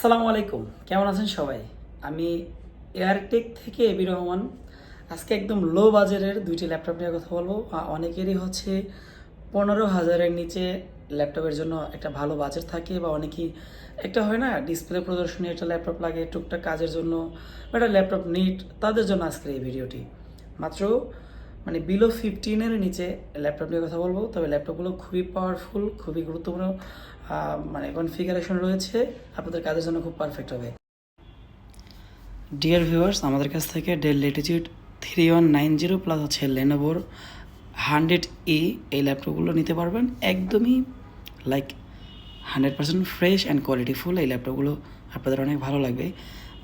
আসসালামু আলাইকুম। কেমন আছেন সবাই? আমি এয়ারটেক থেকে এবি রহমান। আজকে একদম লো বাজারের দুইটি ল্যাপটপ নিয়ে কথা বলব। অনেকেরই হচ্ছে পনেরো হাজারের নিচে ল্যাপটপের জন্য একটা ভালো বাজেট থাকে বা অনেকেই একটা হয় না ডিসপ্লে প্রদর্শনী, একটা ল্যাপটপ লাগে, টুকটাক কাজের জন্য একটা ল্যাপটপ নিট তাদের জন্য আজকের এই ভিডিওটি মাত্র মানে বিলো ফিফটিনের নিচে ল্যাপটপ নিয়ে কথা বলব। তবে ল্যাপটপগুলো খুবই পাওয়ারফুল খুবই গুরুত্বপূর্ণ মানে কনফিগারেশন রয়েছে। আপনাদের কাজের জন্য খুব পারফেক্ট হবে। ডিয়ার ভিউয়ার্স আমাদের কাছ থেকে Dell latitude three one nine zero plus হচ্ছে লেনোভোর হান্ড্রেড ই এই ল্যাপটপগুলো নিতে পারবেন। একদমই like hundred percent fresh and qualityful এই ল্যাপটপগুলো আপনাদের অনেক ভালো লাগবে।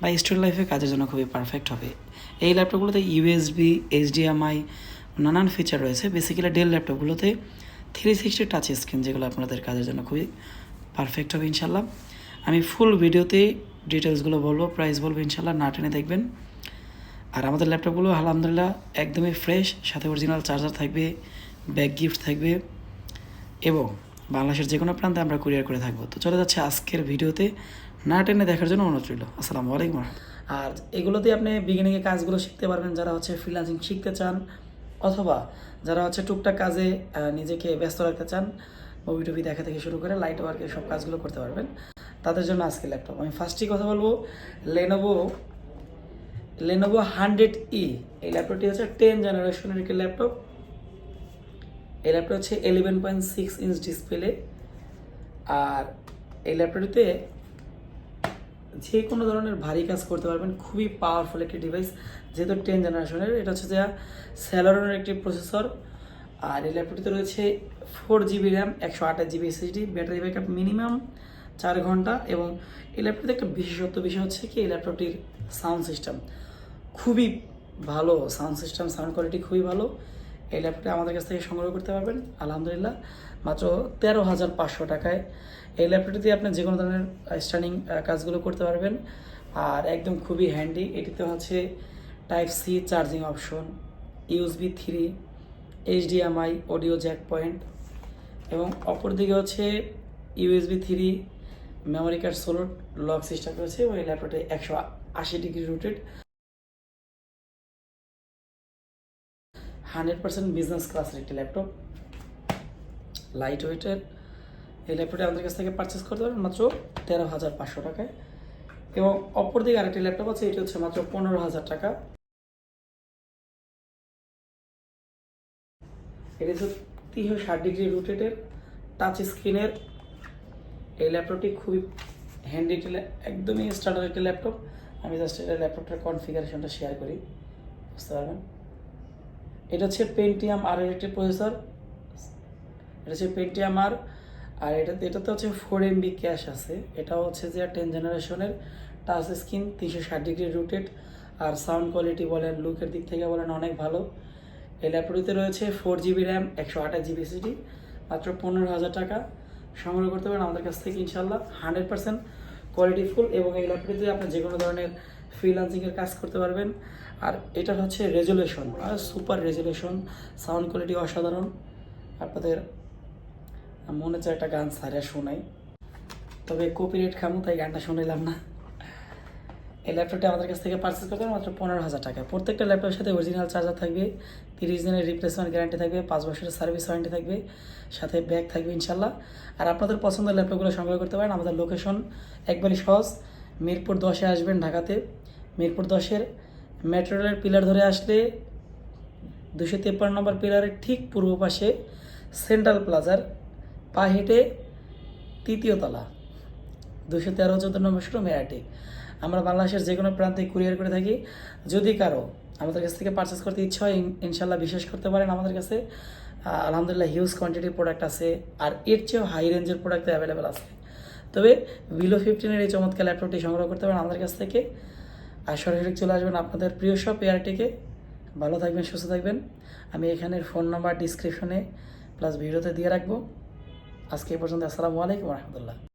বা স্টুডেন্ট লাইফে কাজের জন্য খুবই পারফেক্ট হবে। এই ল্যাপটপগুলোতে ইউএসবি এইচডিএমআই নানান ফিচার রয়েছে। বেসিক্যালি ডেল ল্যাপটপগুলোতে থ্রি সিক্সটি টাচ স্ক্রিন যেগুলো আপনাদের কাজের জন্য খুবই পারফেক্ট হবে ইনশাল্লাহ আমি ফুল ভিডিওতে ডিটেলসগুলো বলব প্রাইস বলব ইনশাল্লাহ না টেনে দেখবেন। আর আমাদের ল্যাপটপগুলো আলহামদুলিল্লাহ একদমই ফ্রেশ সাথে অরিজিনাল চার্জার থাকবে ব্যাক গিফট থাকবে এবং বাংলাদেশের যে কোনো প্রান্তে আমরা কুরিয়ার করে থাকব। তো চলে যাচ্ছে আজকের ভিডিওতে না টেনে দেখার জন্য অনুরোধ রইল। আসসালামু আলাইকুম আর এগুলোতে আপনি বিগিনিংয়ে কাজগুলো শিখতে পারবেন, যারা হচ্ছে ফ্রিল্যান্সিং শিখতে চান, অথবা যারা হচ্ছে টুকটাক কাজে নিজেকে ব্যস্ত রাখতে চান মুভি টুভি দেখা থেকে শুরু করে লাইট ওয়ার্কের সব কাজগুলো করতে পারবেন। তাদের জন্য আজকে ল্যাপটপ আমি ফার্স্টেই কথা বলব লেনোভো লেনোভো হান্ড্রেড ই এই ল্যাপটপটি হচ্ছে টেন জেনারেশনের একটি ল্যাপটপ এই ল্যাপটপ হচ্ছে eleven point six inch display আর এই ল্যাপটপটিতে যে কোনো ধরনের ভারী কাজ করতে পারবেন, খুবই পাওয়ারফুল একটি ডিভাইস যেহেতু টেন জেনারেশনের এটা হচ্ছে যে স্যালারনের একটি প্রসেসর আর এই ল্যাপটপটিতে রয়েছে ফোর জিবি র্যাম একশো আঠাশ GB SSD battery backup minimum চার ঘণ্টা, এবং এই ল্যাপটপটিতে একটা বিশেষত্ব বিষয় হচ্ছে কি, এই ল্যাপটপটির সাউন্ড সিস্টেম খুবই ভালো সাউন্ড সিস্টেম সাউন্ড কোয়ালিটি খুবই ভালো এই ল্যাপটপটি আমাদের কাছ থেকে সংগ্রহ করতে পারবেন, আলহামদুলিল্লাহ। মাত্র তেরো হাজার পাঁচশো টাকায়। এই ল্যাপটপটি দিয়ে আপনি যে কোনো ধরনের স্টার্নিং কাজগুলো করতে পারবেন। আর একদম খুবই হ্যান্ডি এটিতে হচ্ছে type C charging option USB three HDMI audio jack point এবং অপরদিকে হচ্ছে USB three memory card solo lock system রয়েছে এবং এই ল্যাপটপে একশো আশি degree rotated hundred percent business ক্লাসের একটি ল্যাপটপ। লাইট ওয়েটের এই ল্যাপটপটি আমাদের কাছ থেকে পারচেস করতে পারবেন মাত্র তেরো হাজার পাঁচশো টাকায়। এবং অপরদিকে আরেকটি ল্যাপটপ আছে, এটি হচ্ছে মাত্র পনেরো হাজার টাকা। এটি হচ্ছে তিনশো ষাট ডিগ্রি রোটেটের টাচ স্ক্রিনের এই ল্যাপটপটি খুবই হ্যান্ডি একটি একদমই স্ট্যান্ডার্ড একটি ল্যাপটপ। আমি জাস্ট এটা ল্যাপটপটার কনফিগারেশনটা শেয়ার করি। বুঝতে পারবেন? এটা হচ্ছে পেন্টিয়াম আর একটি প্রসেসর এটা হচ্ছে পেন্টিয়াম আর আর এটাতে এটাতে হচ্ছে ফোর এমবি ক্যাশ আছে। এটাও হচ্ছে যে টেন জেনারেশনের টাচ স্ক্রিন তিনশো ষাট ডিগ্রি রুটেড আর সাউন্ড কোয়ালিটি বলেন লুকের দিক থেকে বলেন অনেক ভালো। এই ল্যাপটপটিতে রয়েছে ফোর জিবি র্যাম একশো আঠাশ জিবি সিডি মাত্র পনেরো হাজার টাকা। সংগ্রহ করতে পারেন আমাদের কাছ থেকে ইনশাল্লাহ হান্ড্রেড পার্সেন্ট কোয়ালিটিফুল এবং এই ল্যাপটপটিতে আপনি যে কোনো ধরনের ফ্রিলান্সিংয়ের কাজ করতে পারবেন। আর এটার হচ্ছে resolution super resolution sound quality অসাধারণ। আপনাদের মনে চায় একটা গান সারিয়া শোনাই। তবে কপিরাইট খামো, তাই গানটা শুনাইলাম না। এই ল্যাপটপটি আমাদের কাছ থেকে পারচেস করতে মাত্র পনেরো হাজার টাকা। প্রত্যেকটা ল্যাপটপের সাথে অরিজিনাল চার্জার থাকবে, তিরিশ দিনের রিপ্লেসমেন্ট গ্যারান্টি থাকবে, পাঁচ বছরের সার্ভিস ওয়ারেন্টি থাকবে, সাথে ব্যাগ থাকবে ইনশাল্লাহ আর আপনাদের পছন্দের ল্যাপটপগুলো সংগ্রহ করতে পারেন। আমাদের লোকেশন একবারই সহজ। মিরপুর দশে আসবেন ঢাকাতে। মিরপুর দশের মেট্রো রেলের পিলার ধরে আসলে দুশো তেপ্পান্ন নম্বর পিলারের ঠিক পূর্ব পাশে সেন্ট্রাল প্লাজার পা হেঁটে তৃতীয় তলা, দুশো তেরো, চোদ্দ নম্বর শুরু মেয়াটি আমরা বাংলাদেশের যে কোনো প্রান্তে কুরিয়ার করে থাকি। যদি কারও আমাদের কাছ থেকে পারচেস করতে ইচ্ছা হয় ইনশাল্লাহ বিশ্বাস করতে পারেন আমাদের কাছে। আলহামদুলিল্লাহ হিউজ কোয়ান্টিটির প্রোডাক্ট আছে। আর এর চেয়েও হাই রেঞ্জের প্রোডাক্ট অ্যাভেলেবেল আছে। তবে বিলো ফিফটিনের এই চমৎকার ল্যাপটপটি সংগ্রহ করতে পারেন আমাদের কাছ থেকে। আর সরাসরি চলে আসবেন আপনাদের প্রিয় সব এয়ারটিকে ভালো থাকবেন, সুস্থ থাকবেন। আমি এখানের ফোন নাম্বার ডিসক্রিপশনে প্লাস ভিডিওতে দিয়ে রাখব। আজকে এই পর্যন্ত, আসসালামু আলাইকুম রহমতুল্লাহ।